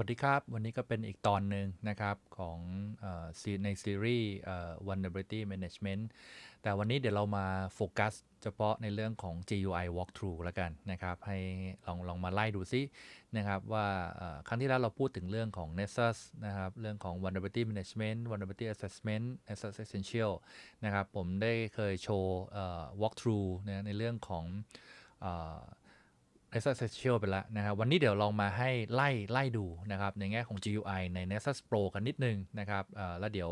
วัสดีครับ วันนี้ก็เป็นอีกตอนหนึ่งนะครับของออในซีรีส์ Vulnerability Management แต่วันนี้เดี๋ยวเรามาโฟกัสเฉพาะในเรื่องของ GUI Walkthrough แล้วกันนะครับ ให้ลองลองมาไล่ดูซินะครับว่าครั้งที่แล้วเราพูดถึงเรื่องของ Nessus นะครับเรื่องของ Vulnerability Management Vulnerability Assessment Nessus Essential นะครับผมได้เคยโชว์ Walkthrough นะในเรื่องของ เอ่อ Nessus Essential ไปแล้วนะครับ วันนี้เดี๋ยวลองมาให้ไล่ไล่ดูนะครับ ในแง่ของ GUI ใน Nessus Pro กันนิดนึงนะครับแล้วเดี๋ยว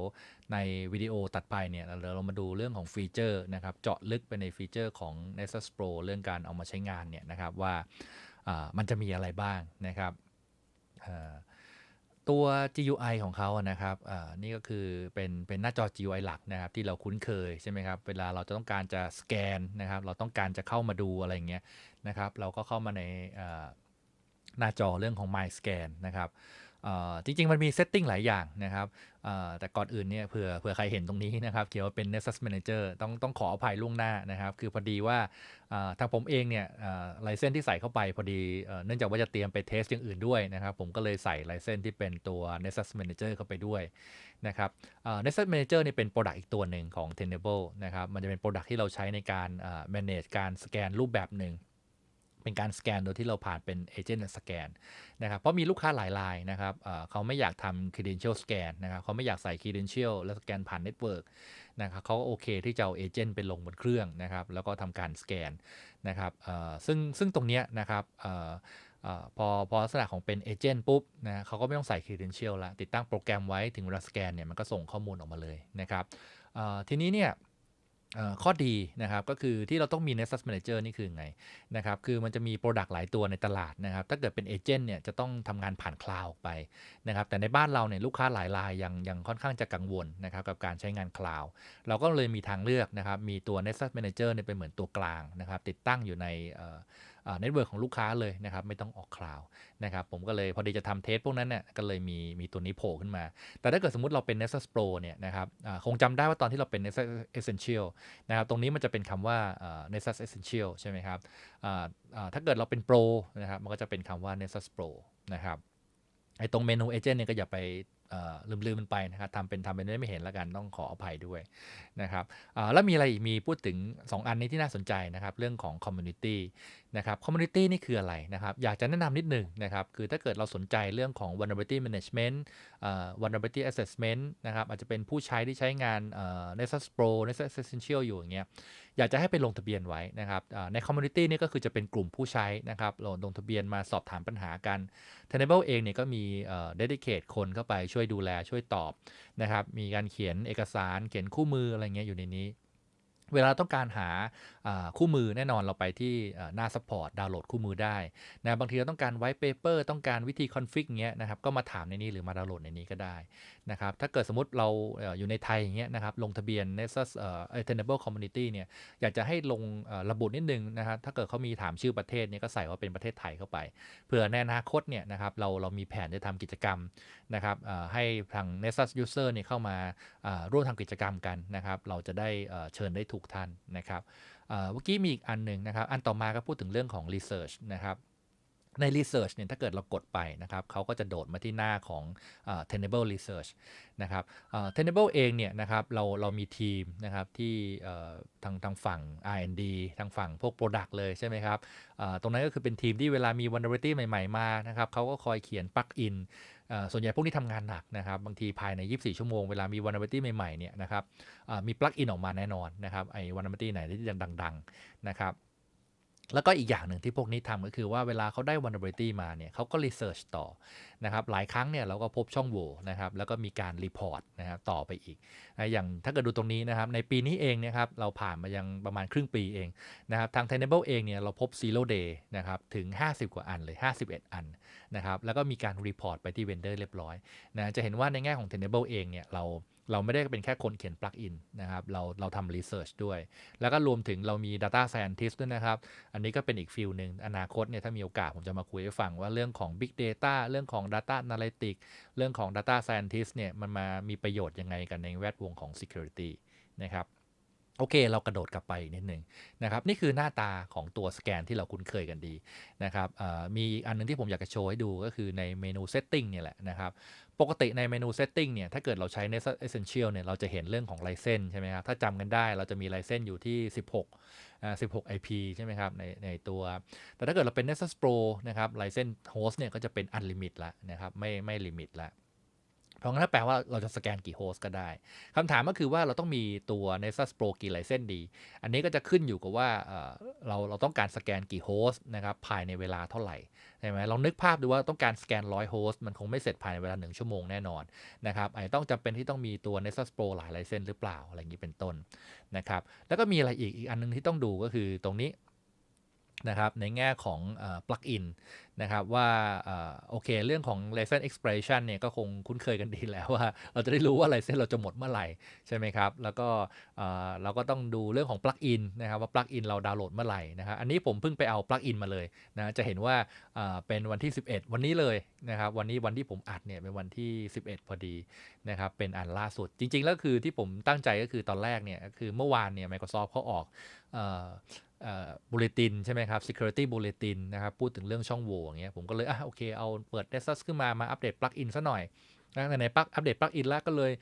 ในวิดีโอตัดไปเนี่ยเราเรามาดูเรื่องของฟีเจอร์นะครับเจาะลึกไปในฟีเจอร์ของ Nessus Pro เรื่องการเอามาใช้งานเนี่ยนะครับว่ามันจะมีอะไรบ้างนะครับตัว GUI ของเขาอะนะครับนี่ก็คือเป็นเป็นหน้าจอ GUI หลักนะครับที่เราคุ้นเคยใช่ไหมครับ เวลาเราจะต้องการจะสแกนนะครับ เราต้องการจะเข้ามาดูอะไรอย่างเงี้ย นะครับ เราก็เข้ามาในหน้าจอเรื่องของ My Scan นะครับจริง ๆ มันมีเซตติ้งหลายอย่างนะครับแต่ก่อนอื่นเนี่ยเผื่อเผื่อใครเห็นตรงนี้นะครับเขียนว่าเป็น n e s u s Manager ต้องต้องขออภัยล่วงหน้านะครับ คือพอดีว่าทางผมเองเนี่ยไลเซนที่ใส่เข้าไปพอดีเนื่องจากว่าจะเตรียมไปเทสอย่างอื่นด้วยนะครับ ผมก็เลยใส่ไลเซนที่เป็นตัว n e s u s Manager เข้าไปด้วยนะครับเอ่อ Nessus Manager นี่เป็น Product อีกตัวหนึ่งของ Tenable นะครับมันจะเป็น Product ที่เราใช้ในการ manage การสแกนรูปแบบหนึ่ง เป็นการสแกนโดยที่เราผ่านเป็นเอเจนต์สแกนนะครับเพราะมีลูกค้าหลายรายนะครับเขาไม่อยากทำ credential scan นะครับเขาไม่อยากใส่ credential แล้วสแกนผ่านเน็ตเวิร์กนะครับเขาก็โอเคที่จะเอาเอเจนต์ไปลงบนเครื่องนะครับแล้วก็ทำการสแกนนะครับซึ่งซึ่งตรงเนี้ยนะครับออพอพอลักษณะของเป็นเอเจนต์ปุ๊บนะเขาก็ไม่ต้องใส่ credential ละติดตั้งโปรแกรมไว้ถึงเวลาสแกนเนี่ยมันก็ส่งข้อมูลออกมาเลยนะครับทีนี้เนี่ย ข้อดีนะครับก็คือที่เราต้องมี Nexus Manager นี่คือไงนะครับคือมันจะมี Product หลายตัวในตลาดนะครับถ้าเกิดเป็นเอเจนต์เนี่ยจะต้องทำงานผ่านคลาวด์ไปนะครับแต่ในบ้านเราเนี่ยลูกค้าหลายรายยังยังค่อนข้างจะกังวลนะครับกับการใช้งานคลาวด์เราก็เลยมีทางเลือกนะครับมีตัว Nexus Manager เนี่ยเป็นเหมือนตัวกลางนะครับติดตั้งอยู่ใน เน็ตเวิร์กของลูกค้าเลยนะครับ ไม่ต้องออกคลาวนะครับผมก็เลยพอดีจะทำเทสพวกนั้นเนี่ยก็เลยมีมีตัวนี้โผล่ขึ้นมา แต่ถ้าเกิดสมมติเราเป็น n e s u s Pro เนี่ยนะครับคงจำได้ว่าตอนที่เราเป็น n e s u s Essential นะครับตรงนี้มันจะเป็นคำว่าเอ่อ Nessus Essential ใช่ไหมครับถ้าเกิดเราเป็น Pro นะครับมันก็จะเป็นคำว่า n e s u s Pro นะครับไอ้ตรงเมนูเอเจนต์เนี่ยก็อย่าไป เอ่อลืมมันไปนะครับทำเป็นทำเป็นไม่เห็นแล้วกันต้องขออภัยด้วยนะครับแล้วมีอะไรอีกมีพูดถึง 2 อันนี้ที่น่าสนใจนะครับเรื่องของ Community นะครับ Community นี่คืออะไรนะครับอยากจะแนะนำนิดหนึ่งนะครับคือถ้าเกิดเราสนใจเรื่องของ Vulnerability Management vulnerability assessment นะครับอาจจะเป็นผู้ใช้ที่ใช้งานเอ่อ Nessus Pro Nessus Essential อยู่อย่างเงี้ยอยากจะให้ไปลงทะเบียนไว้นะครับในคอมมูนิตี้นี่ก็คือจะเป็นกลุ่มผู้ใช้นะครับลงลงทะเบียนมาสอบถามปัญหากัน Tenable เองเนี่ยก็มีเดดิเคทคนเข้าไปช่วยดูแลช่วยตอบนะครับมีการเขียนเอกสารเขียนคู่มืออะไรเงี้ยอยู่ในนี้ เวลาต้องการหาคู่มือแน่นอนเราไปที่หน้า support ดาวน์โหลดคู่มือได้นะบางทีเราต้องการ white paper ต้องการวิธี config เงี้ยนะครับก็มาถามในนี้หรือมาดาวน์โหลดในนี้ก็ได้นะครับถ้าเกิดสมมติเราอยู่ในไทยอย่างเงี้ยนะครับลงทะเบียน Nessus เอ่อ Tenable Community เนี่ยอยากจะให้ลงระบุนิดนึงนะครับถ้าเกิดเขามีถามชื่อประเทศเนี่ยก็ใส่ว่าเป็นประเทศไทยเข้าไปเผื่อในอนาคตเนี่ยนะครับเราเรามีแผนจะทำกิจกรรมนะครับให้ทาง Nessus User เนี่ยเข้ามาร่วมทำกิจกรรมกันนะครับเราจะได้เชิญได้ถูกท่านนะครับเมื่อกี้มีอีกอันหนึ่งนะครับ อันต่อมาก็พูดถึงเรื่องของ Research นะครับใน Research เนี่ยถ้าเกิดเรากดไปนะครับเขาก็จะโดดมาที่หน้าของเอ่อ Tenable Research นะครับเอ่อ Tenable เองเนี่ยนะครับเราเรามีทีมนะครับที่ทางทางฝั่ง R&D ทางฝั่งพวก Product เลยใช่ไหมครับตรงนั้นก็คือเป็นทีมที่เวลามี vulnerability ใหม่ ๆ มานะครับเขาก็คอยเขียน plug in เอ่อ ส่วนใหญ่พวกนี้ทำงานหนักนะครับ บางทีภายใน 24 ชั่วโมง เวลามีวันอัลตี้ใหม่ๆเนี่ยนะครับมีปลั๊กอินออกมาแน่นอนนะครับไอ้วันอัลตี้ไหนที่ดังๆนะครับ แล้วก็อีกอย่างหนึ่งที่พวกนี้ทำก็คือว่าเวลาเขาได้ vulnerability มาเนี่ยเขาก็ research ต่อนะครับหลายครั้งเนี่ยเราก็พบช่องโหว่นะครับแล้วก็มีการ report นะครับต่อไปอีกนะอย่างถ้าเกิดดูตรงนี้นะครับในปีนี้เองนะครับเราผ่านมายังประมาณครึ่งปีเองนะครับทาง Tenable เองเนี่ยเราพบ zero day นะครับถึง 50 กว่าอันเลย 51 อันนะครับแล้วก็มีการ report ไปที่ vendor เรียบร้อยนะจะเห็นว่าในแง่ของ Tenable เองเนี่ยเรา เราไม่ได้เป็นแค่คนเขียนปลั๊กอินนะครับ เราเราทำรีเสิร์ชด้วย แล้วก็รวมถึงเรามี data scientist ด้วยนะครับ อันนี้ก็เป็นอีกฟิลหนึ่งอนาคตเนี่ยถ้ามีโอกาสผมจะมาคุยให้ฟังว่าเรื่องของ big data เรื่องของ data analytics เรื่องของ data scientist เนี่ยมันมามีประโยชน์ยังไงกันในแวดวงของ security นะครับ โอเค เรากระโดดกลับไปอีกนิดหนึ่งนะครับ นี่คือหน้าตาของตัวสแกนที่เราคุ้นเคยกันดีนะครับมีอีกอันนึงที่ผมอยากจะโชว์ให้ดูก็คือในเมนู Setting เนี่ยแหละนะครับ ปกติในเมนู Setting เนี่ย ถ้าเกิดเราใช้ n e s s Essential เนี่ย เราจะเห็นเรื่องของไลเซนใช่ไหมครับ ถ้าจำกันได้เราจะมีไลเซนอยู่ที่ 16 16 IP ใช่ไหมครับ ในในตัว แต่ถ้าเกิดเราเป็น Nexus Pro นะครับไลเซนโฮสเนี่ยก็จะเป็น Unlimit ละนะครับ ไม่ไม่ลิมิตละ เพราะงั้นแปลว่าเราจะสแกนกี่โฮสก็ได้คำถามก็คือว่าเราต้องมีตัว Nexus Pro กี่ไลเซนดี อันนี้ก็จะขึ้นอยู่กับว่าเราเราต้องการสแกนกี่โฮสนะครับภายในเวลาเท่าไหร่ใช่ไหมลองนึกภาพดูว่าต้องการสแกนร้อยโฮสมันคงไม่เสร็จภายในเวลาหนึ่งชั่วโมงแน่นอนนะครับไอ้ต้องจำเป็นที่ต้องมีตัว Nexus Pro หลายไลเซนหรือเปล่าอะไรอย่างนี้เป็นต้นนะครับแล้วก็มีอะไรอีกอีกอันนึงที่ต้องดูก็คือตรงนี้ นะครับในแง่ของปลั๊กอินนะครับว่าโอเคเรื่องของ license expiration เนี่ยก็คงคุ้นเคยกันดีแล้วว่า เราจะได้รู้ว่า license เราจะหมดเมื่อไหร่ ใช่ไหมครับ แล้วก็เราก็ต้องดูเรื่องของปลั๊กอินนะครับว่าปลั๊กอินเราดาวน์โหลดเมื่อไหร่นะครับอันนี้ผมเพิ่งไปเอาปลั๊กอินมาเลยนะจะเห็นว่าเป็นวันที่ 11 วันนี้เลยนะครับวันนี้วันที่ผมอัดเนี่ยเป็นวันที่ 11 พอดีนะครับเป็นอันล่าสุด จริงๆแล้วคือที่ผมตั้งใจก็คือตอนแรกเนี่ยคือเมื่อวานเนี่ย Microsoft เขาออก บูเลตินใช่ไหมครับ security bulletin นะครับ พูดถึงเรื่องช่องโหว่อย่างเงี้ยผมก็เลยอะโอเคเอาเปิด Nexus ขึ้นมา มาอัปเดตปลั๊กอินซะหน่อยนะในปลั๊กอัปเดตปลั๊กอินแล้วก็เลย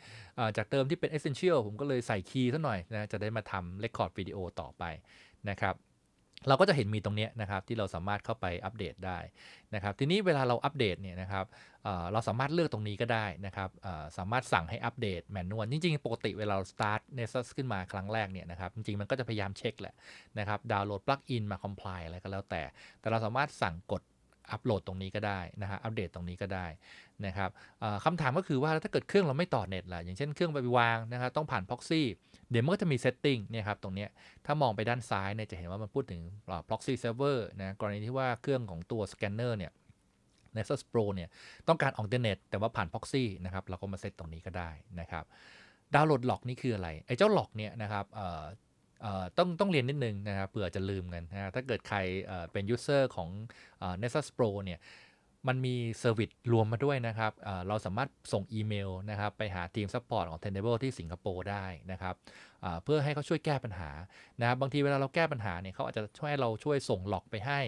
จากเติมที่เป็น essential ผมก็เลยใส่คีย์ซะหน่อยนะจะได้มาทำ record วิดีโอต่อไปนะครับ เราก็จะเห็นมีตรงนี้นะครับที่เราสามารถเข้าไปอัปเดตได้นะครับทีนี้เวลาเราอัปเดตเนี่ยนะครับเราสามารถเลือกตรงนี้ก็ได้นะครับสามารถสั่งให้อัปเดตแมนนวลจริงๆ ปกติเวลาเราสตาร์ทเนสขึ้นมาครั้งแรกเนี่ยนะครับจริงๆ มันก็จะพยายามเช็คแหละนะครับดาวน์โหลดปลั๊กอินมาคอมไพล์อะไรก็แล้วแต่ แต่เราสามารถสั่งกด อัปโหลดตรงนี้ก็ได้นะฮะอัปเดตตรงนี้ก็ได้นะครับคำถามก็คือว่าถ้าเกิดเครื่องเราไม่ต่อเน็ตล่ะอย่างเช่นเครื่องไปวางนะครับต้องผ่าน proxy เดี๋ยวมันก็จะมี setting เนี่ยครับตรงนี้ถ้ามองไปด้านซ้ายเนี่ยจะเห็นว่ามันพูดถึง proxy server นะกรณีที่ว่าเครื่องของตัวสแกนเนอร์เนี่ย Nexus Pro เนี่ยต้องการออกเทอร์เน็ตแต่ว่าผ่าน proxy นะครับเราก็มาเซตตรงนี้ก็ได้นะครับดาวน์โหลดล็อกนี่คืออะไรไอ้เจ้าล็อกเนี่ยนะครับ ต้องต้องเรียนนิดนึงนะครับเผื่อจะลืมกันนะถ้าเกิดใครเป็นยูเซอร์ของ Nexus Pro เนี่ยมันมีเซอร์วิสรวมมาด้วยนะครับ เราสามารถส่งอีเมลนะครับไปหาทีมซัพพอร์ตของ Tenable ที่สิงคโปร์ได้นะครับ เพื่อให้เขาช่วยแก้ปัญหานะครับ บางทีเวลาเราแก้ปัญหาเนี่ยเขาอาจจะช่วยเราช่วยส่งหลอกไปให้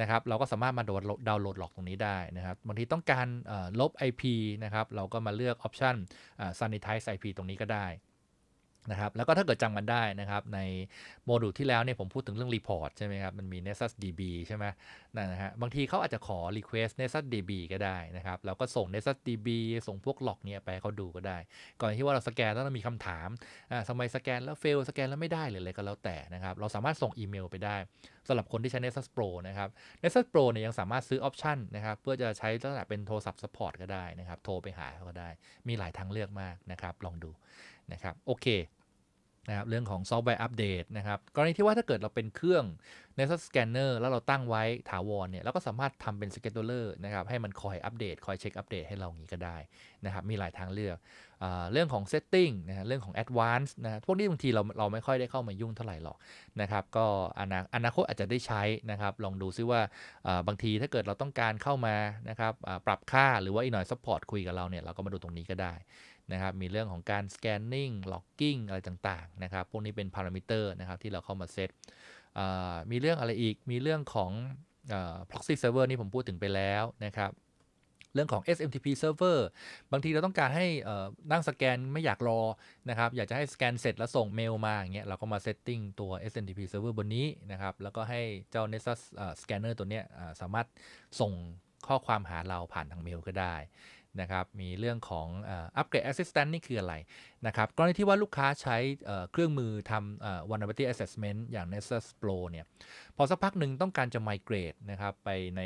นะครับ เราก็สามารถมาดาวน์โหลดหลอกตรงนี้ได้นะครับ บางทีต้องการลบ IP นะครับ เราก็มาเลือกออปชัน sanitize IP ตรงนี้ก็ได้ นะครับแล้วก็ถ้าเกิดจำกันได้นะครับในโมดูลที่แล้วเนี่ยผมพูดถึงเรื่องรีพอร์ตใช่ไหมครับมันมี Nessus DB ใช่ไหมนะฮะบางทีเขาอาจจะขอ request Nessus DB ก็ได้นะครับเราก็ส่ง Nessus DB ส่งพวกหลอกเนี่ยไปเขาดูก็ได้ ก่อนที่ว่าเราสแกนแล้วเรามีคำถามอ่าทำไมสแกนแล้วเฟลสแกนแล้วไม่ได้หรืออะไรก็แล้วแต่นะครับเราสามารถส่งอีเมลไปได้สำหรับคนที่ใช้ Nessus Pro นะครับ Nessus Pro เนี่ยยังสามารถซื้อออปชันนะครับเพื่อจะใช้ลักษณะเป็นโทรศัพท์ซัพพอร์ตก็ได้นะครับโทรไปหาเขาก็ได้ มีหลายทางเลือกมากนะครับลองดู นะครับโอเคนะครับเรื่องของซอฟต์แวร์อัปเดตนะครับกรณีที่ว่าถ้าเกิดเราเป็นเครื่อง Nexus Scanner แล้วเราตั้งไว้ถาวรเนี่ยเราก็สามารถทำเป็น Scheduler นะครับให้มันคอยอัปเดต คอยเช็คอัปเดตให้เราอย่างนี้ก็ได้นะครับมีหลายทางเลือกอเรื่องของ Setting นะเรื่องของ Advanced นะพวกนี้บางทีเราเราไม่ค่อยได้เข้ามายุ่งเท่าไหร่หรอกนะครับก็อนาอนาคตอาจจะได้ใช้นะครับลองดูซิว่าบางทีถ้าเกิดเราต้องการเข้ามานะครับปรับค่าหรือว่าอีกหน่อย Support คุยกับเราเนี่ยเราก็มาดูตรงนี้ก็ได้ นะครับมีเรื่องของการ scanning logging อะไรต่างๆนะครับพวกนี้เป็นพารามิเตอร์นะครับที่เราเข้ามาเซตมีเรื่องอะไรอีกมีเรื่องของ proxy server นี่ผมพูดถึงไปแล้วนะครับเรื่องของ SMTP server บางทีเราต้องการให้นั่งสแกนไม่อยากรอนะครับ อยากจะให้สแกนเสร็จแล้วส่งเมลมาอย่างเงี้ย เราก็มาเซตติ้งตัว SMTP server บนนี้นะครับ แล้วก็ให้เจ้า Nexus scanner ตัวเนี้ยสามารถส่งข้อความหาเราผ่านทางเมลก็ได้ นะครับมีเรื่องของอัปเกรดแอสเซสแตนต์นี่คืออะไรนะครับกรณีที่ว่าลูกค้าใช้เครื่องมือทำ vulnerability assessment อย่าง n e s u s Pro เนี่ยพอสักพักหนึ่งต้องการจะ migrate นะครับไปใน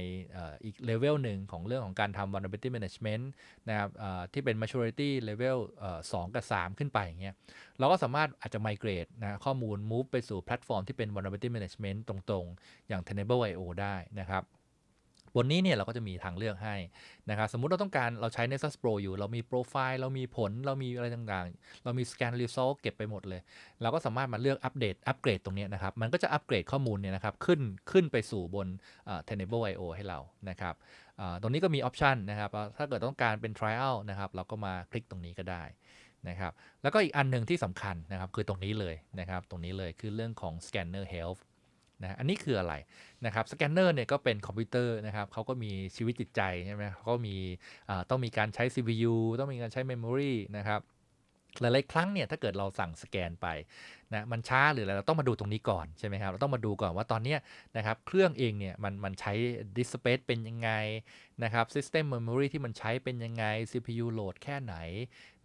อีกเลเวลหนึ่งของเรื่องของการทำ vulnerability management นะครับที่เป็น maturity level 2 กับ 3 ขึ้นไปอย่างเงี้ยเราก็สามารถอาจจะ migrate นะข้อมูล move ไปสู่แพลตฟอร์มที่เป็น vulnerability management ตรงๆ อย่าง Tenable.io ได้นะครับ บนนี้เนี่ยเราก็จะมีทางเลือกให้นะครับสมมุติเราต้องการเราใช้ Nexus Pro อยู่ เรามีโปรไฟล์เรามีผลเรามีอะไรต่างๆ เรามี Scan Result เก็บไปหมดเลย เราก็สามารถมาเลือกอัปเดตอัปเกรดตรงนี้นะครับ มันก็จะอัปเกรดข้อมูลเนี่ยนะครับขึ้นขึ้นไปสู่บน Tenable.io ให้เรานะครับตรงนี้ก็มีออปชันนะครับ ถ้าเกิดต้องการเป็น trial นะครับเราก็มาคลิกตรงนี้ก็ได้นะครับแล้วก็อีกอันหนึ่งที่สำคัญนะครับคือตรงนี้เลยนะครับตรงนี้เลยคือเรื่องของ Scanner Health นะอันนี้คืออะไรนะครับสแกนเนอร์เนี่ยก็เป็นคอมพิวเตอร์นะครับเขาก็มีชีวิตจิตใจใช่ไหมเขาก็มีต้องมีการใช้ CPU ต้องมีการใช้ Memory นะครับหลายๆครั้งเนี่ยถ้าเกิดเราสั่งสแกนไปนะมันช้าหรืออะไรเราต้องมาดูตรงนี้ก่อนใช่ไหมครับเราต้องมาดูก่อนว่าตอนนี้นะครับเครื่องเองเนี่ยมันมันใช้ disk space เป็นยังไงนะครับ system memory ที่มันใช้เป็นยังไง CPU โหลดแค่ไหน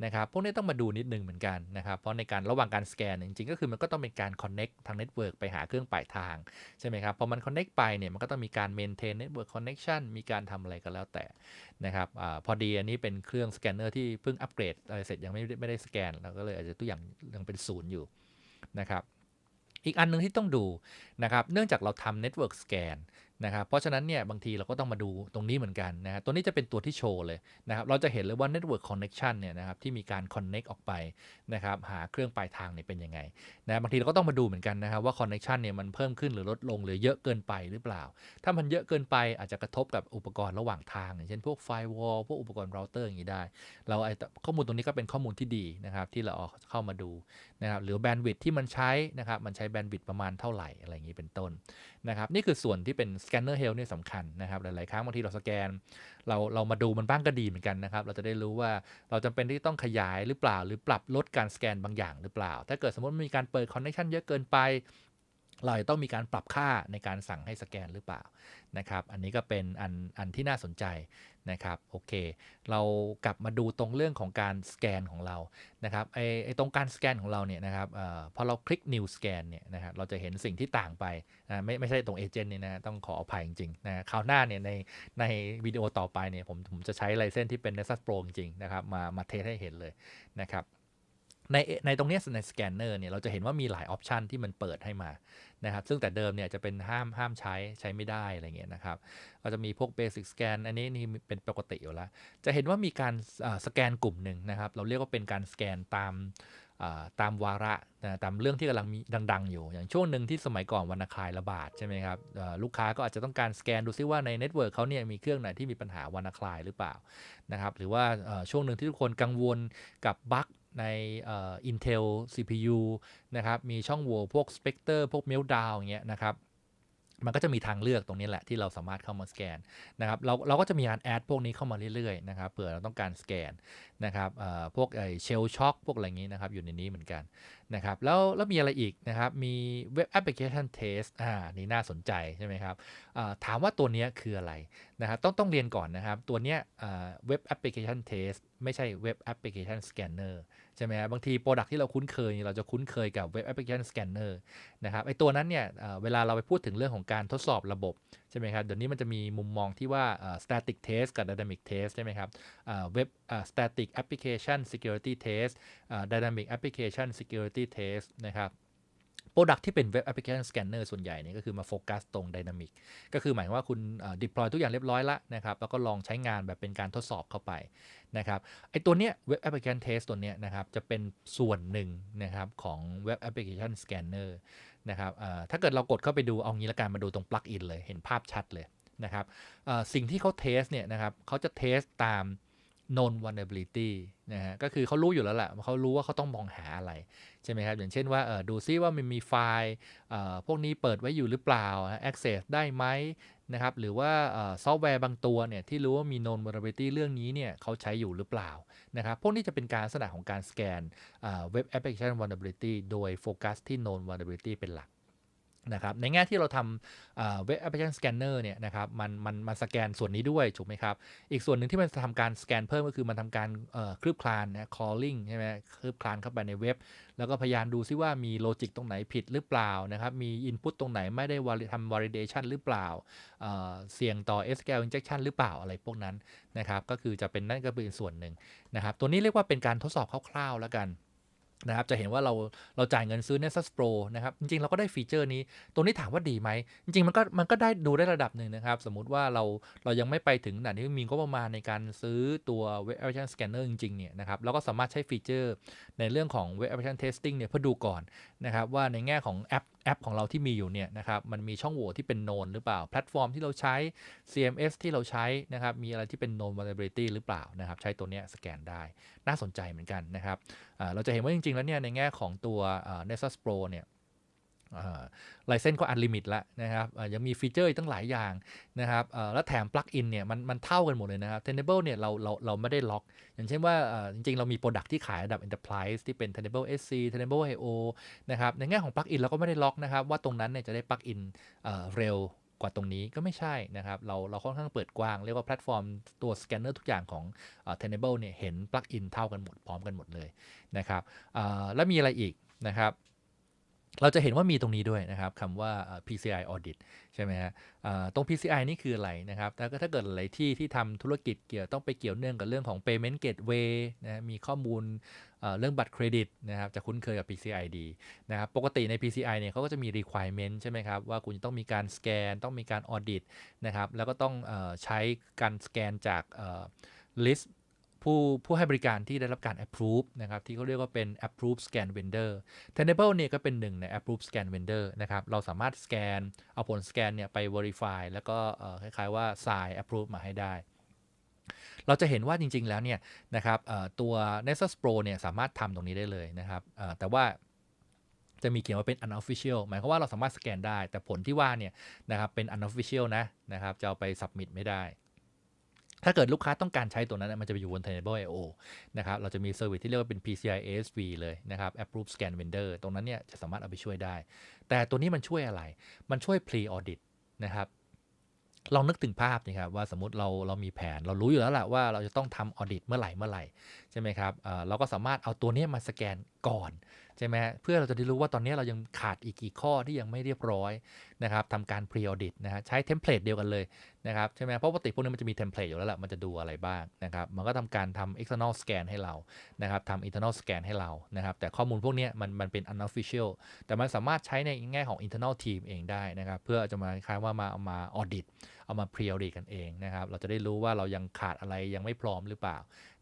นะครับพวกนี้ต้องมาดูนิดนึงเหมือนกันนะครับเพราะในการระหว่างการสแกนจริงๆ ก็คือมันก็ต้องเป็นการ connect ทาง network ไปหาเครื่องปลายทางใช่ไหมครับพอมัน connect ไปเนี่ยมันก็ต้องมีการ maintain network connection มีการทำอะไรก็แล้วแต่นะครับอพอดีอันนี้เป็นเครื่องสแกนเนอร์ที่เพิ่งอัปเกรดอะไรเสร็จยังไม่ไม่ได้สแกนเราก็เลยอาจจะตัวอย่างยังเป็นศูนย์อยู่ นะครับ อีกอันนึงที่ต้องดูนะครับ เนื่องจากเราทำ Network Scan นะครับเพราะฉะนั้นเนี่ยบางทีเราก็ต้องมาดูตรงนี้เหมือนกันนะฮะตัวนี้จะเป็นตัวที่โชว์เลยนะครับเราจะเห็นเลยว่า Network Connection เนี่ยนะครับที่มีการ Connect ออกไปนะครับหาเครื่องปลายทางเนี่ยเป็นยังไงนะบางทีเราก็ต้องมาดูเหมือนกันนะครับว่า Connection เนี่ยมันเพิ่มขึ้นหรือลดลงหรือเยอะเกินไปหรือเปล่า ถ้ามันเยอะเกินไปอาจจะกระทบกับอุปกรณ์ระหว่างทาง อย่างเช่นพวก Firewall พวกอุปกรณ์เราเตอร์อย่างนี้ได้ เราไอ้ข้อมูลตรงนี้ก็เป็นข้อมูลที่ดีนะครับที่เราเอาเข้ามาดูนะครับหรือแบนด์วิดที่มันใช้นะครับมันใช้แบนด์วิดประมาณเท่าไหร่อะไรอย่างนี้เป็นต้นนะครับนี่คือส่วนที่เป็นสแกนเนอร์เฮลเนี่ยสำคัญนะครับหลาย ๆ ครั้งบางทีเราสแกน เราเรามาดูมันบ้างก็ดีเหมือนกันนะครับเราจะได้รู้ว่าเราจำเป็นที่ต้องขยายหรือเปล่า หรือปรับลดการสแกนบางอย่างหรือเปล่า ถ้าเกิดสมมติมีการเปิดคอนเนคชันเยอะเกินไป เราต้องมีการปรับค่าในการสั่งให้สแกนหรือเปล่านะครับ อันนี้ก็เป็นอันอันที่น่าสนใจนะครับโอเค เรากลับมาดูตรงเรื่องของการสแกนของเรานะครับไอไอตรงการสแกนของเราเนี่ยนะครับอพอเราคลิก new scan เนี่ยนะครับเราจะเห็นสิ่งที่ต่างไปนะไม่ไม่ใช่ตรงเอเจนต์นี่นะต้องขออภัยจริงๆนะคราวหน้าเนี่ยในในวิดีโอต่อไปเนี่ยผมผมจะใช้ไลเซนที่เป็น Nexus Pro จริงๆนะครับมามาเทสให้เห็นเลยนะครับ ในในตรงนี้ในสแกนเนอร์เนี่ยเราจะเห็นว่ามีหลายออปชันที่มันเปิดให้มานะครับซึ่งแต่เดิมเนี่ยจะเป็นห้ามห้ามใช้ใช้ไม่ได้อะไรเงี้ยนะครับก็จะมีพวกเบสิกสแกนอันนี้นี่เป็นปกติอยู่แล้ว จะเห็นว่ามีการสแกนกลุ่มหนึ่งนะครับ เราเรียกว่าเป็นการสแกนตามตามวาระนะตามเรื่องที่กำลังมีดัง ๆ อยู่ อย่างช่วงหนึ่งที่สมัยก่อนวันคายระบาดใช่ไหมครับลูกค้าก็อาจจะต้องการสแกนดูซิว่าในเน็ตเวิร์กเขาเนี่ยมีเครื่องไหนที่มีปัญหาวันคายหรือเปล่านะครับหรือว่าช่วงหนึ่งที่ทุกคนกังวลกับบั๊ก ใน Intel CPU นะครับ มีช่องโหว่พวก Spectre พวก Meltdown อย่างเงี้ยนะครับ มันก็จะมีทางเลือกตรงนี้แหละที่เราสามารถเข้ามาสแกนนะครับ เราเราก็จะมีการแอดพวกนี้เข้ามาเรื่อยๆนะครับ เผื่อเราต้องการสแกนนะครับพวกไอเชลช็อคพวกอะไรอย่างนี้นะครับ อยู่ในนี้เหมือนกันนะครับ แล้วแล้วมีอะไรอีกนะครับ มีเว็บแอปพลิเคชันเทสอ่า นี่น่าสนใจใช่ไหมครับถามว่าตัวนี้คืออะไรนะครับ ต้องต้องเรียนก่อนนะครับ ตัวนี้เว็บแอปพลิเคชันเทสไม่ใช่เว็บแอปพลิเคชันสแกนเนอร์ ใช่ไหมครับบางทีโปรดักที่เราคุ้นเคย เราจะคุ้นเคยกับเว็บแอปพลิเคชันสแกนเนอร์นะครับไอตัวนั้นเนี่ยเวลาเราไปพูดถึงเรื่องของการทดสอบระบบ ใช่ไหมครับเดี๋ยวนี้มันจะมีมุมมองที่ว่า static test กับ dynamic test ใช่ไหมครับเว็บ static application security test dynamic application security test นะครับ โปรดักที่เป็นเว็บแอปพลิเคชันสแกนเนอร์ส่วนใหญ่เนี่ยก็คือมาโฟกัสตรง Dynamic ก็คือหมายว่าคุณ deploy ทุกอย่างเรียบร้อยแล้วนะครับ แล้วก็ลองใช้งานแบบเป็นการทดสอบเข้าไปนะครับไอตัวเนี้ยเว็บแอปพลิเคชันเทสตัวเนี้ยนะครับจะเป็นส่วนหนึ่งนะครับของเว็บแอปพลิเคชันสแกนเนอร์นะครับถ้าเกิดเรากดเข้าไปดูเอางี้ละกันมาดูตรงปลั๊กอินเลยเห็นภาพชัดเลยนะครับสิ่งที่เขาเทสเนี่ยนะครับเขาจะเทสตาม Non vulnerability นะฮะก็คือเขารู้อยู่แล้วแหละเขารู้ว่าเขาต้องมองหาอะไร ใช่ไหมครับ อย่างเช่นว่าดูซิว่ามันมีไฟล์พวกนี้เปิดไว้อยู่หรือเปล่า access ได้ไหมนะครับหรือว่าซอฟต์แวร์บางตัวเนี่ยที่รู้ว่ามี known vulnerability เรื่องนี้เนี่ยเขาใช้อยู่หรือเปล่านะครับพวกนี้จะเป็นการลักษณะของการสแกนเว็บแอปพลิเคชัน vulnerability โดยโฟกัสที่ known vulnerability เป็นหลัก นะครับในแง่ที่เราทำเว็บแอปพลิเคชันสแกนเนอร์เนี่ยนะครับมันมันมันสแกนส่วนนี้ด้วย ถูกไหมครับ อีกส่วนหนึ่งที่มันจะทำการสแกนเพิ่มก็คือมันทำการคลืบคลานนะ calling ใช่ไหมคลืบคลานเข้าไปในเว็บ แล้วก็พยายามดูซิว่ามีโลจิกตรงไหนผิดหรือเปล่านะครับมี input ตรงไหนไม่ได้ทำ validation หรือเปล่าเสี่ยงต่อ SQL injection หรือเปล่าอะไรพวกนั้นนะครับก็คือจะเป็นนั่นก็เป็นส่วนหนึ่งนะครับตัวนี้เรียกว่าเป็นการทดสอบคร่าวๆแล้วกัน นะครับจะเห็นว่าเราเราจ่ายเงินซื้อ Nexus Pro นะครับ จริง ๆ เราก็ได้ฟีเจอร์นี้ ตรงนี้ถามว่าดีไหม จริง ๆ มันก็มันก็ได้ดูได้ระดับหนึ่งนะครับ สมมุติว่าเราเรายังไม่ไปถึงขนาดที่มีก็ประมาณในการซื้อตัว Web Application Scanner จริง ๆ เนี่ยนะครับเราก็สามารถใช้ฟีเจอร์ในเรื่องของ Web Application Testing เนี่ยเพื่อดูก่อน นะครับว่าในแง่ของแอปแอปของเราที่มีอยู่เนี่ยนะครับมันมีช่องโหว่ที่เป็นโนนหรือเปล่า แพลตฟอร์มที่เราใช้ CMS ที่เราใช้นะครับมีอะไรที่เป็น known vulnerability หรือเปล่านะครับใช้ตัวเนี้ยสแกนได้น่าสนใจเหมือนกันนะครับเราจะเห็นว่าจริงๆแล้วเนี่ยในแง่ของตัว Nexus Pro เนี่ย ไลเซนก็อันลิมิตแล้วนะครับยังมีฟีเจอร์ตั้งหลายอย่างนะครับแล้วแถมปลั๊กอินเนี่ยมันมันเท่ากันหมดเลยนะครับ Tenable เนี่ยเราเราเราไม่ได้ล็อก อย่างเช่นว่าจริง ๆ เรามีโปรดักที่ขายระดับ Enterprise ที่เป็น Tenable SC Tenable IO นะครับในแง่ของปลั๊กอินเราก็ไม่ได้ล็อกนะครับว่าตรงนั้นเนี่ยจะได้ปลั๊กอินเร็วกว่าตรงนี้ก็ไม่ใช่นะครับ เราเราค่อนข้างเปิดกว้าง เรียกว่าแพลตฟอร์มตัวสแกนเนอร์ทุกอย่างของ Tenable เนี่ยเห็นปลั๊กอินเท่ากันหมดพร้อมกันหมดเลยนะครับแล้วมีอะไรอีกนะครับ เราจะเห็นว่ามีตรงนี้ด้วยนะครับคำว่า PCI audit ใช่ไหมฮะตรง PCI นี่คืออะไรนะครับแต่ถ้าเกิดหลายที่ที่ทำธุรกิจเกี่ยวต้องไปเกี่ยวเนื่องกับเรื่องของ payment gateway นะมีข้อมูลเรื่องบัตรเครดิตนะครับจะคุ้นเคยกับ PCI ดีนะครับปกติใน PCI เนี่ยเขาก็จะมี requirement ใช่ไหมครับ ว่าคุณจะต้องมีการสแกน ต้องมีการ audit นะครับแล้วก็ต้องใช้การสแกนจาก list ผู้ผู้ให้บริการที่ได้รับการ approve นะครับที่เขาเรียกว่าเป็น approve scan vendor Tenable เนี่ยก็เป็นหนึ่งใน approve scan vendor นะครับเราสามารถสแกนเอาผลสแกนเนี่ยไป verify แล้วก็คล้ายๆว่า sign approve มาให้ได้ เราจะเห็นว่าจริง ๆ แล้วเนี่ยนะครับตัว Nexus Pro เนี่ยสามารถทำตรงนี้ได้เลยนะครับแต่ว่าจะมีเขียนว่าเป็น unofficial หมายความว่าเราสามารถสแกนได้ แต่ผลที่ว่าเนี่ยนะครับเป็น unofficial นะนะครับจะเอาไป submit ไม่ได้ ถ้าเกิดลูกค้าต้องการใช้ตัวนั้นมันจะไปอยู่บน Tenable IO นะครับ เราจะมีเซอร์วิสที่เรียกว่าเป็น PCI ASV เลยนะครับ Approve Scan Vendor ตรงนั้นเนี่ยจะสามารถเอาไปช่วยได้ แต่ตัวนี้มันช่วยอะไร มันช่วย Pre Audit นะครับ ลองนึกถึงภาพนี่ครับว่าสมมติเราเรามีแผนเรารู้อยู่แล้วแหละว่าเราจะต้องทำออดิตเมื่อไหร่เมื่อไหร่ใช่ไหมครับเราก็สามารถเอาตัวนี้มาสแกน ก่อนใช่ไหมเพื่อเราจะได้รู้ว่าตอนนี้เรายังขาดอีกกี่ข้อที่ยังไม่เรียบร้อยนะครับทำการ pre audit นะฮะใช้เทมเพลตเดียวกันเลยนะครับใช่ไหมเพราะปกติพวกนี้มันจะมีเทมเพลตอยู่แล้วแหละมันจะดูอะไรบ้างนะครับมันก็ทำการทำ external scan ให้เรานะครับทำ internal scan ให้เรานะครับแต่ข้อมูลพวกนี้มันมันเป็น unofficial แต่มันสามารถใช้ในแง่ของ internal team เองได้นะครับเพื่อจะมาคล้ายว่ามาเอามา audit เอามาพรีออเดตกันเองนะครับ เราจะได้รู้ว่าเรายังขาดอะไรยังไม่พร้อมหรือเปล่า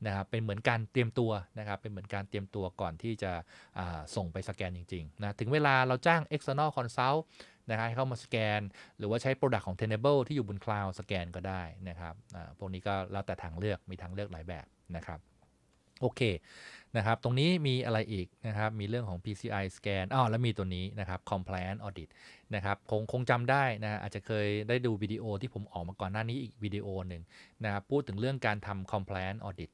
นะครับ เป็นเหมือนการเตรียมตัวนะครับ เป็นเหมือนการเตรียมตัวก่อนที่จะส่งไปสแกนจริงๆนะถึงเวลาเราจ้าง external consult นะครับให้เข้ามาสแกน หรือว่าใช้ Product ของ Tenable ที่อยู่บนคลาวด์สแกนก็ได้นะครับพวกนี้ก็แล้วแต่ทางเลือกมีทางเลือกหลายแบบนะครับ โอเคนะครับ ตรงนี้มีอะไรอีกนะครับ มีเรื่องของ PCI scan อ๋อแล้วมีตัวนี้นะครับ compliance audit นะครับ คงคงจำได้นะ อาจจะเคยได้ดูวิดีโอที่ผมออกมาก่อนหน้านี้อีกวิดีโอหนึ่งนะครับ พูดถึงเรื่องการทำ compliance audit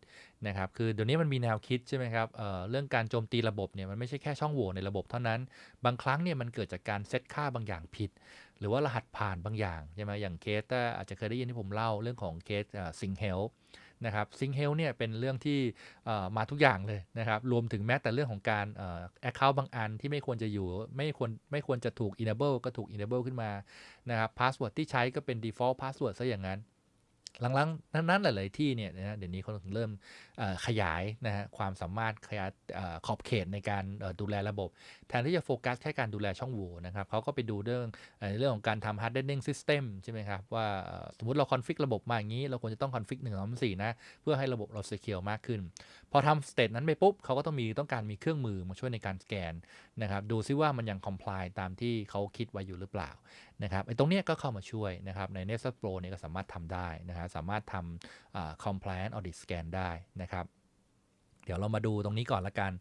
นะครับ คือเดี๋ยวนี้มันมีแนวคิดใช่ไหมครับเเรื่องการโจมตีระบบเนี่ย มันไม่ใช่แค่ช่องโหว่ในระบบเท่านั้น บางครั้งเนี่ยมันเกิดจากการเซตค่าบางอย่างผิด หรือว่ารหัสผ่านบางอย่างใช่ไหมอย่างเคสอาจจะเคยได้ยินที่ผมเล่าเรื่องของเคสซิงเฮล นะครับซิงเฮลเนี่ยเป็นเรื่องที่มาทุกอย่างเลยนะครับ รวมถึงแม้แต่เรื่องของการแอคเคาท์บางอันที่ไม่ควรจะอยู่ ไม่ควรไม่ควรจะถูก enable ก็ถูก enable ขึ้นมานะครับพาสเวิร์ดที่ใช้ก็เป็น default password ซะอย่างนั้น หลังๆนั้นหลาย ๆ ที่เนี่ยนะเดี๋ยวนี้เขาถึงเริ่มขยายนะฮะความสามารถขยายขอบเขตในการดูแลระบบ แทนที่จะโฟกัสแค่การดูแลช่องโหว่นะครับเขาก็ไปดูเรื่องเรื่องของการทำ hardening system ใช่ไหมครับ ว่าสมมติเราคอนฟิกระบบมาอย่างนี้ เราควรจะต้องคอนฟิกหนึ่งสองสี่นะ เพื่อให้ระบบเรา secure มากขึ้น พอทำสเตตนั้นไปปุ๊บเขาก็ต้องมีต้องการมีเครื่องมือมาช่วยในการสแกนนะครับดูซิว่ามันยัง comply ตามที่เขาคิดไว้อยู่หรือเปล่านะครับไอ้ตรงเนี้ยก็เข้ามาช่วยนะครับใน Nexus Pro เนี่ยก็สามารถทำได้นะฮะสามารถทำ compliance audit scan ได้นะครับเดี๋ยวเรามาดูตรงนี้ก่อนละกัน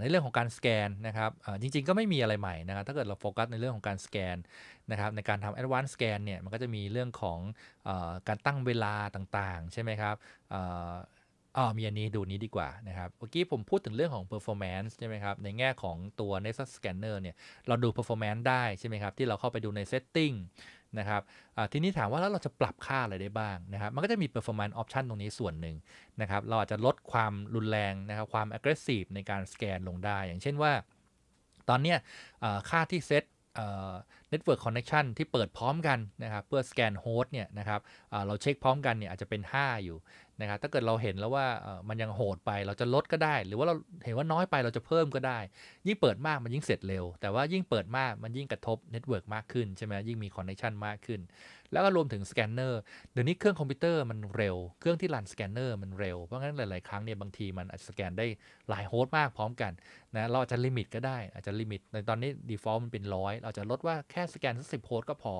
ในเรื่องของการสแกนนะครับจริงๆก็ไม่มีอะไรใหม่นะครับถ้าเกิดเราโฟกัสในเรื่องของการสแกนนะครับในการทำ advanced scan เนี่ยมันก็จะมีเรื่องของอการตั้งเวลาต่างๆ ใช่ไหมครับ อ๋อมีอันนี้ดูนี้ดีกว่านะครับเมื่อกี้ผมพูดถึงเรื่องของ performance ใช่ไหมครับ ในแง่ของตัว Nexus Scanner เนี่ย เราดู performance ได้ใช่ไหมครับ ที่เราเข้าไปดูใน setting นะครับทีนี้ถามว่าแล้วเราจะปรับค่าอะไรได้บ้างนะครับ มันก็จะมี performance option ตรงนี้ส่วนหนึ่งนะครับ เราอาจจะลดความรุนแรงนะครับ ความ aggressive ในการสแกนลงได้ อย่างเช่นว่า ตอนนี้ค่าที่เซต network connection ที่เปิดพร้อมกันนะครับ เพื่อสแกนโฮสต์เนี่ยนะครับเราเช็คพร้อมกันเนี่ยอาจจะเป็น 5 อยู่ นะครับถ้าเกิดเราเห็นแล้วว่ามันยังโหดไปเราจะลดก็ได้ หรือว่าเราเห็นว่าน้อยไปเราจะเพิ่มก็ได้ ยิ่งเปิดมากมันยิ่งเสร็จเร็ว แต่ว่ายิ่งเปิดมากมันยิ่งกระทบเน็ตเวิร์กมากขึ้นใช่ไหมยิ่งมีคอนเนคชันมากขึ้น แล้วก็รวมถึงสแกนเนอร์เดี๋ยวนี้เครื่องคอมพิวเตอร์มันเร็ว เครื่องที่รันสแกนเนอร์มันเร็ว เพราะงั้นหลาย ๆ ครั้งเนี่ยบางทีมันอาจจะสแกนได้หลายโฮสต์มากพร้อมกันนะเราอาจจะลิมิตก็ได้อาจจะลิมิตในตอนนี้ default มันเป็นร้อยเราจะลดว่าแค่สแกนสักสิบโฮสต์ก็พอ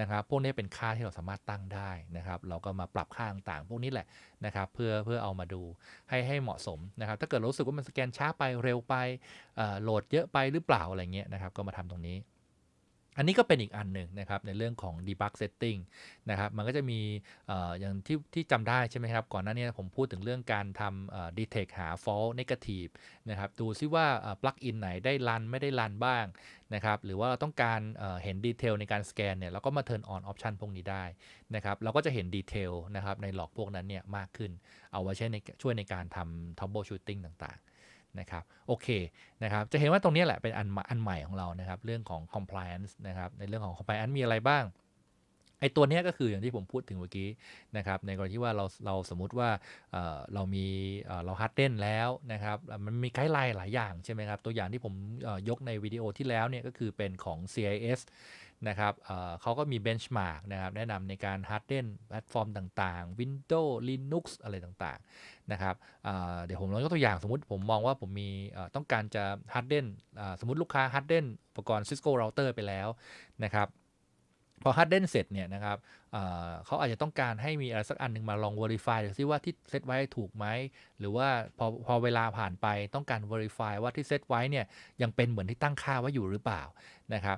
นะครับพวกนี้เป็นค่าที่เราสามารถตั้งได้นะครับเราก็มาปรับค่าต่างๆ พวกนี้แหละนะครับเพื่อเพื่อเอามาดูให้ให้เหมาะสมนะครับถ้าเกิดรู้สึกว่ามันสแกนช้าไปเร็วไปโหลดเยอะไปหรือเปล่าอะไรเงี้ยนะครับก็มาทำตรงนี้ อันนี้ก็เป็นอีกอันหนึ่งนะครับในเรื่องของ debug setting นะครับมันก็จะมีออย่างที่ที่จำได้ใช่ไหมครับ ก่อนหน้านี้ผมพูดถึงเรื่องการทำ detect หา false negative นะครับดูซิว่า plugin ไหนได้รันไม่ได้รันบ้างนะครับหรือว่าเราต้องการเห็นดีเทลในการสแกนเนี่ยเราก็มา turn on option พวกนี้ได้นะครับเราก็จะเห็นดีเทลนะครับในหลอกพวกนั้นเนี่ยมากขึ้น เอาไว้ใช้ในช่วยในการทำ troubleshooting ต่างๆ นะครับโอเคนะครับจะเห็นว่าตรงนี้แหละเป็นอันอันใหม่ของเรานะครับเรื่องของ compliance นะครับในเรื่องของ compliance มีอะไรบ้างไอตัวนี้ก็คืออย่างที่ผมพูดถึงเมื่อกี้นะครับในกรณีที่ว่าเราเราสมมุติว่าเรามีเราฮัดเด้นแล้วนะครับมันมีไกด์ไลน์หลายอย่างใช่ไหมครับตัวอย่างที่ผมยกในวิดีโอที่แล้วเนี่ยก็คือเป็นของ CIS นะครับเเขาก็มีเบนช์มาร์กนะครับแนะนำในการฮาร์ดเดนแพลตฟอร์มต่างๆ Windows Linux อะไรต่างๆนะครับเดี๋ยวผมลองยกตัวอย่างสมมติผมมองว่าผมมีต้องการจะฮาร์ดเดนสมมติลูกค้าฮาร์ดเดนอุปกรณ์ Cisco Router ไปแล้วนะครับพอฮาร์ดเดนเสร็จเนี่ยนะครับ เขาอาจจะต้องการให้มีอะไรสักอันหนึ่งมาลอง Verify ดูซิว่าที่เซตไว้ถูกไหม หรือว่าพอพอเวลาผ่านไปต้องการ Verify ว่าที่เซตไว้เนี่ยยังเป็นเหมือนที่ตั้งค่าไว้อยู่หรือเปล่านะครับ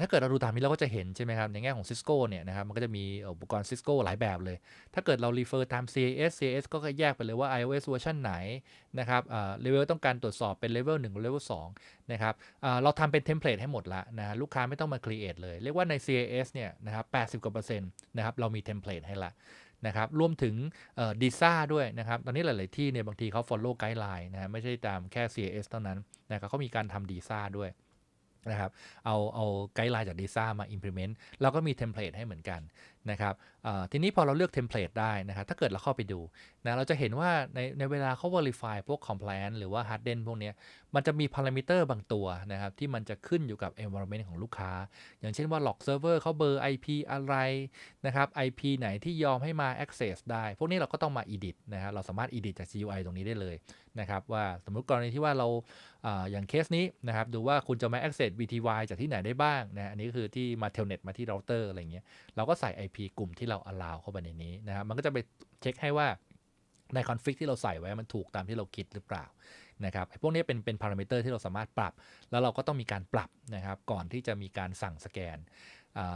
ถ้าเกิดเราดูตามนี้เราก็จะเห็นใช่ไหมครับในแง่ของ Cisco เนี่ยนะครับมันก็จะมีอุปกรณ์ Cisco หลายแบบเลย ถ้าเกิดเรา refer ตาม CAS CAS ก็แยกไปเลยว่า iOS เวอร์ชันไหนนะครับเลเวลต้องการตรวจสอบเป็นเลเวล1หรือเลเวล2นะครับเราทำเป็นเทมเพลตให้หมดละนะลูกค้าไม่ต้องมา create เลย เรียกว่าใน CAS เนี่ยนะครับ80กว่าเปอร์เซ็นต์นะครับเรามีเทมเพลตให้ละนะครับรวมถึงดีซ่าด้วยนะครับตอนนี้หลาย ๆ ที่เนี่ยบางทีเขา follow guideline นะไม่ใช่ตามแค่ CAS เท่านั้นนะครับเขามีการทำดีซ่าด้วยนะครับเอาเอาไกด์ไลน์จากดีซ่ามา implement เราก็มีเทมเพลตให้เหมือนกัน นะครับทีนี้พอเราเลือกเทมเพลตได้นะครับ ถ้าเกิดเราเข้าไปดูนะเราจะเห็นว่าในในเวลาเขา verify พวก compliance หรือว่า harden พวกนี้มันจะมี parameter บางตัวนะครับ ที่มันจะขึ้นอยู่กับ environment ของลูกค้า อย่างเช่นว่า log server เขาเบอร์ IP อะไรนะครับ IP ไหนที่ยอมให้มา access ได้ พวกนี้เราก็ต้องมา edit นะครับเราสามารถ edit จาก GUI ตรงนี้ได้เลยนะครับว่าสมมติกรณีที่ว่าเราอย่างเคสนี้นะครับดูว่าคุณจะมา access VTY จากที่ไหนได้บ้างนะอันนี้คือที่มา telnet มาที่ router อะไรเงี้ยเราก็ใส่ IP กลุ่มที่เรา allow เข้าไปในนี้นะครับมันก็จะไปเช็คให้ว่าในคอนฟิกที่เราใส่ไว้มันถูกตามที่เราคิดหรือเปล่านะครับพวกนี้เป็นเป็นพารามิเตอร์ที่เราสามารถปรับ แล้วเราก็ต้องมีการปรับนะครับ ก่อนที่จะมีการสั่งสแกน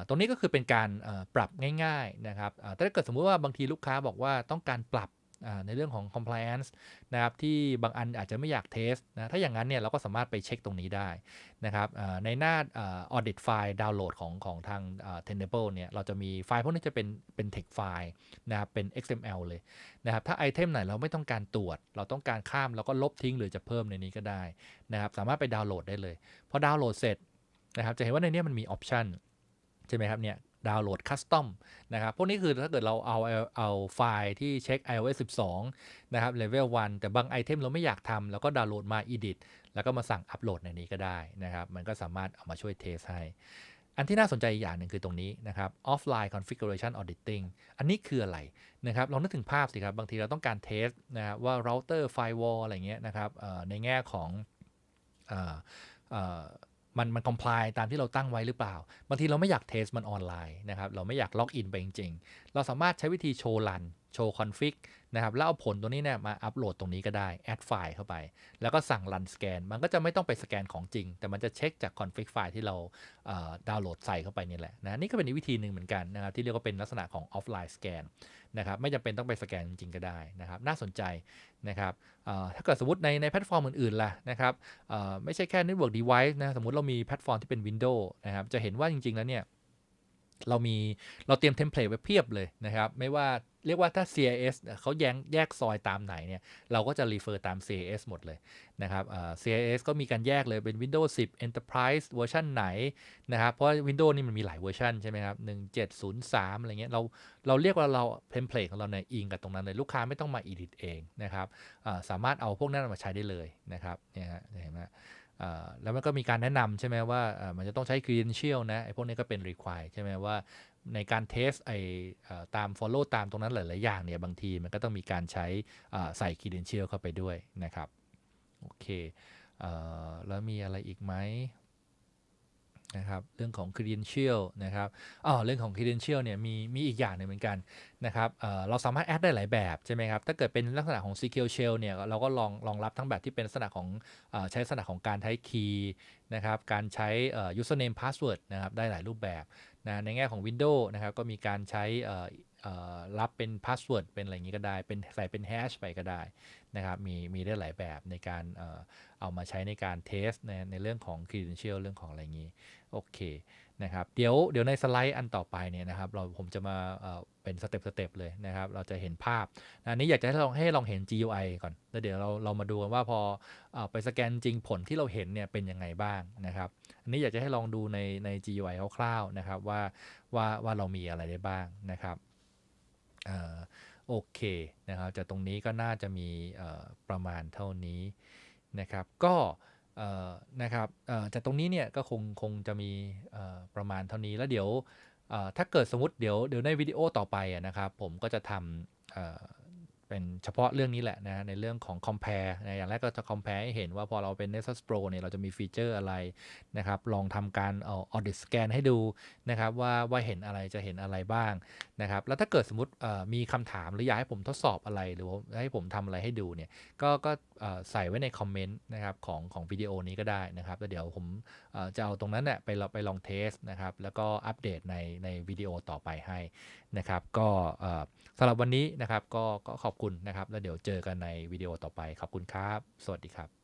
ตรงนี้ก็คือเป็นการปรับง่ายๆนะครับแต่ถ้าเกิดสมมุติว่าบางทีลูกค้าบอกว่าต้องการปรับ ในเรื่องของ compliance นะครับที่บางอันอาจจะไม่อยากเทสนะถ้าอย่างนั้นเนี่ยเราก็สามารถไปเช็คตรงนี้ได้นะครับในหน้า audit ไฟล์ดาวน์โหลดของของทาง Tenable เนี่ยเราจะมีไฟล์พวกนี้จะเป็นเป็น text ไฟล์นะครับเป็น XML เลยนะครับถ้าไอเทมไหนเราไม่ต้องการตรวจ เราต้องการข้ามเราก็ลบทิ้งหรือจะเพิ่มในนี้ก็ได้นะครับสามารถไปดาวน์โหลดได้เลยพอดาวน์โหลดเสร็จนะครับจะเห็นว่าในนี้มันมีออปชันใช่ไหมครับเนี่ย ดาวน์โหลดคัสตอมนะครับพวกนี้คือถ้าเกิดเราเอาเอาไฟล์ที่เช็ค iOS 12 นะครับเลเวล1แต่บางไอเทมเราไม่อยากทำแล้วก็ดาวน์โหลดมา edit แล้วก็มาสั่งอัปโหลดในนี้ก็ได้นะครับ มันก็สามารถเอามาช่วยเทสให้ อันที่น่าสนใจอีกอย่างหนึ่งคือตรงนี้นะครับ offline configuration auditing อันนี้คืออะไรนะครับลองนึกถึงภาพสิครับ บางทีเราต้องการเทสนะครับว่า router firewall อะไรเงี้ยนะครับในแง่ของ มันมันคอมพลายตามที่เราตั้งไว้หรือเปล่า บางทีเราไม่อยากเทสมันออนไลน์นะครับ เราไม่อยากล็อกอินไปจริง ๆ เราสามารถใช้วิธีโชว์รัน โชว์คอนฟิก นะครับแล้วเอาผลตัวนี้เนี่ยมาอัปโหลดตรงนี้ก็ได้แอดไฟล์เข้าไป แล้วก็สั่งรันสแกนมันก็จะไม่ต้องไปสแกนของจริง แต่มันจะเช็คจากคอนฟิกไฟล์ที่เราดาวน์โหลดใส่เข้าไปนี่แหละนะนี่ก็เป็นอีกวิธีหนึ่งเหมือนกันนะครับที่เรียกว่าเป็นลักษณะของออฟไลน์สแกนนะครับไม่จำเป็นต้องไปสแกนจริงก็ได้นะครับน่าสนใจนะครับถ้าเกิดสมมติในในแพลตฟอร์มอื่นๆล่ะนะครับไม่ใช่แค่ Network Device นะสมมติเรามีแพลตฟอร์มที่เป็น Windows นะครับจะเห็นว่าจริงๆแล้วเนี่ย เรามีเราเตรียมเทมเพลตไว้เพียบเลยนะครับ ไม่ว่าเรียกว่าถ้า CIS เขาแยกแยกซอยตามไหนเนี่ย เราก็จะ refer ตาม CIS หมดเลยนะครับ CIS ก็มีการแยกเลยเป็น Windows 10 Enterprise เวอร์ชันไหนนะครับ เพราะ Windows นี่มันมีหลายเวอร์ชันใช่ไหมครับ 1703 อะไรเงี้ย เราเราเรียกว่าเราเทมเพลตของเราในอิงกับตรงนั้นเลย ลูกค้าไม่ต้องมา edit เองนะครับ สามารถเอาพวกนั้นมาใช้ได้เลยนะครับ เนี่ยฮะเห็นไหม แล้วมันก็มีการแนะนำใช่ไหมว่ามันจะต้องใช้ credential นะไอ้พวกนี้ก็เป็น require ใช่ไหมว่าในการเทสไอตาม Follow ตามตรงนั้นหลาย ๆ อย่างเนี่ย บางทีมันก็ต้องมีการใช้ใส่ Credential เข้าไปด้วยนะครับ โอเคเออแล้วมีอะไรอีกไหม นะครับเรื่องของ credential นะครับอ๋อเรื่องของ credential เนี่ยมีมีอีกอย่างหนึ่งเหมือนกันนะครับเเราสามารถแอดได้หลายแบบใช่ไหมครับถ้าเกิดเป็นลักษณะของ SQL Shell เนี่ยเราก็ลองรองรับทั้งแบบที่เป็นลักษณะของอใช้ลักษณะของการใช้ key นะครับการใช้ username password นะครับได้หลายรูปแบบนะในแง่ของ Windows นะครับก็มีการใช้รับเป็น password เป็นอะไรอย่างนี้ก็ได้ เป็นใส่เป็น hash ไปก็ได้นะครับ มีมีได้หลายแบบในการเอ่อเอามาใช้ในการเทสในในเรื่องของ credential เรื่องของอะไรอย่างนี้ โอเคนะครับเดี๋ยวเดี๋ยวในสไลด์อันต่อไปเนี่ยนะครับเราผมจะมาเป็นสเต็ปสเต็ปเลยนะครับ เราจะเห็นภาพอันนี้อยากจะให้ลองให้ลองเห็น GUI ก่อนแล้วเดี๋ยวเราเรามาดูกันว่าพออไปสแกนจริงผลที่เราเห็นเนี่ยเป็นยังไงบ้างนะครับ อันนี้อยากจะให้ลองดูในใน GUI คร่าวๆนะครับว่าว่าว่าเรามีอะไรได้บ้างนะครับออโอเคนะครับจากตรงนี้ก็น่าจะมีประมาณเท่านี้นะครับ ก็ นะครับเอ่อจากตรงนี้เนี่ยก็คงคงจะมีประมาณเท่านี้แล้วเดี๋ยวถ้าเกิดสมมติเดี๋ยวเดี๋ยวในวิดีโอต่อไปนะครับผมก็จะทำเเป็นเฉพาะเรื่องนี้แหละนะในเรื่องของ compare นะอย่างแรกก็จะ compare ให้เห็นว่าพอเราเป็น Nexus Pro เนี่ยเราจะมีฟีเจอร์อะไรนะครับลองทำการเอา audit scan ให้ดูนะครับว่าว่าเห็นอะไรจะเห็นอะไรบ้างนะครับแล้วถ้าเกิดสมมติมีคำถามหรืออยากให้ผมทดสอบอะไรหรือให้ผมทำอะไรให้ดูเนี่ยก็ก็ ใส่ไว้ในคอมเมนต์นะครับของของวิดีโอนี้ก็ได้นะครับแล้วเดี๋ยวผมจะเอาตรงนั้นเนี่ยไปไปลองเทสนะครับแล้วก็อัปเดตในในวิดีโอต่อไปให้นะครับก็สำหรับวันนี้นะครับก็ก็ขอบคุณนะครับ แล้วเดี๋ยวเจอกันในวิดีโอต่อไปขอบคุณครับ สวัสดีครับ